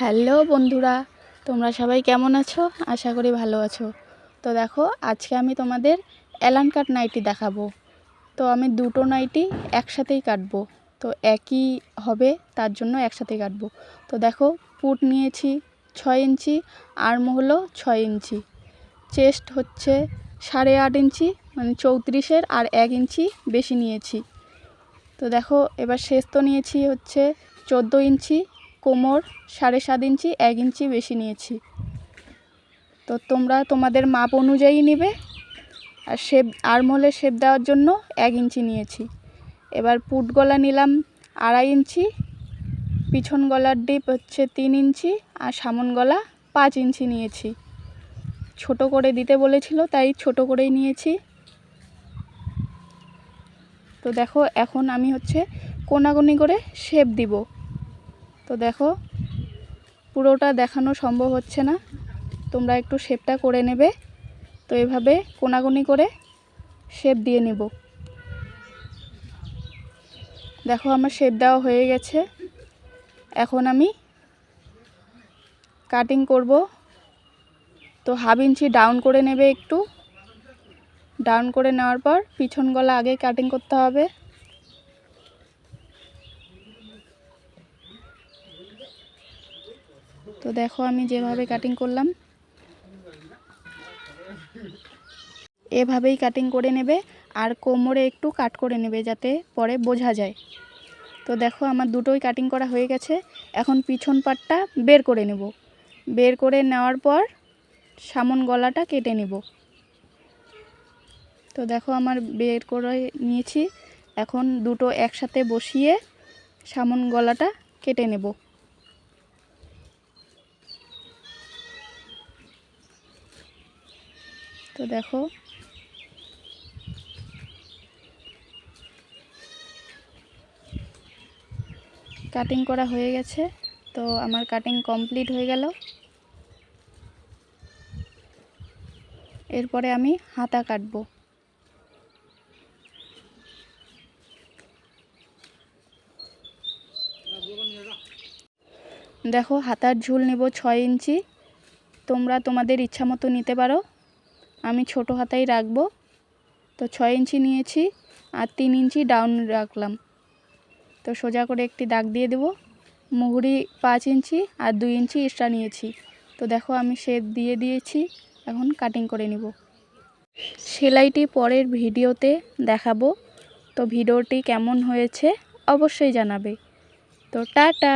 Hello বন্ধুরা, তোমরা সবাই কেমন আছো? আশা করি ভালো আছো। তো দেখো, আজকে আমি তোমাদের অ্যালান কাট নাইটি দেখাবো। তো আমি দুটো নাইটি একসাথেই কাটবো। তো একই হবে, তার জন্য একসাথেই কাটবো। তো দেখো, পুট নিয়েছি ছয় ইঞ্চি আর্ম হলো ছয় ইঞ্চি। চেস্ট হচ্ছে সাড়ে আট ইঞ্চি মানে চৌত্রিশের আর এক ইঞ্চি বেশি নিয়েছি। তো দেখো, এবার শেষ তো নিয়েছি হচ্ছে চোদ্দ ইঞ্চি কোমর সাড়ে সাত ইঞ্চি, এক ইঞ্চি বেশি নিয়েছি। তো তোমরা তোমাদের মাপ অনুযায়ী নেবে। আর শেপ আর্মহোলে শেপ দেওয়ার জন্য এক ইঞ্চি নিয়েছি। এবার পুট গলা নিলাম আড়াই ইঞ্চি, পিছন গলার ডিপ হচ্ছে তিন ইঞ্চি, আর সামন গলা পাঁচ ইঞ্চি নিয়েছি। ছোট করে দিতে বলেছিল, তাই ছোট করেই নিয়েছি। তো দেখো, এখন আমি হচ্ছে কোনাকুনি করে শেপ দিব। তো দেখো, পুরোটা দেখানো সম্ভব হচ্ছে না। তোমরা একটু শেপটা করে নেবে। তো এভাবে কোনাকুনি করে শেপ দিয়ে নেব। দেখো, আমার শেপ দেওয়া হয়ে গেছে। এখন আমি কাটিং করব। তো হাফ ইঞ্চি ডাউন করে নেবে একটু। ডাউন করে নেওয়ার পর পিছন গলা আগে কাটিং করতে হবে। তো দেখো আমি যেভাবে কাটিং করলাম। এভাবেই কাটিং করে নেবে আর কোমরে একটু কাট করে নেবে যাতে পরে বোঝা যায়। তো দেখো আমার দুটোই কাটিং করা হয়ে গেছে। এখন পিছন পাটটা বের করে নেব। বের করে নেওয়ার পর সামন গলাটা কেটে নেব। তো দেখো আমার বের করে নিয়েছি। এখন দুটো একসাথে বসিয়ে সামন গলাটা কেটে নেব। তো দেখো। কাটিং করা হয়ে গেছে, তো আমার কাটিং কমপ্লিট হয়ে গেল। এরপরে আমি হাতা কাটবো। দেখো, হাতার ঝুল নেব ছয় ইঞ্চি। তোমরা তোমাদের ইচ্ছা মতো নিতে পারো। আমি ছোট হাতাই রাখব। তো ছয় ইঞ্চি নিয়েছি আর তিন ইঞ্চি ডাউন রাখলাম। তো সোজা করে একটি দাগ দিয়ে দেব। মুহুরি পাঁচ ইঞ্চি আর দুই ইঞ্চি এক্সট্রা নিয়েছি। তো দেখো আমি শেপ দিয়ে দিয়েছি। এখন কাটিং করে নিব। সেলাইটি পরের ভিডিওতে দেখাবো। তো ভিডিওটি কেমন হয়েছে অবশ্যই জানাবে। তো টাটা!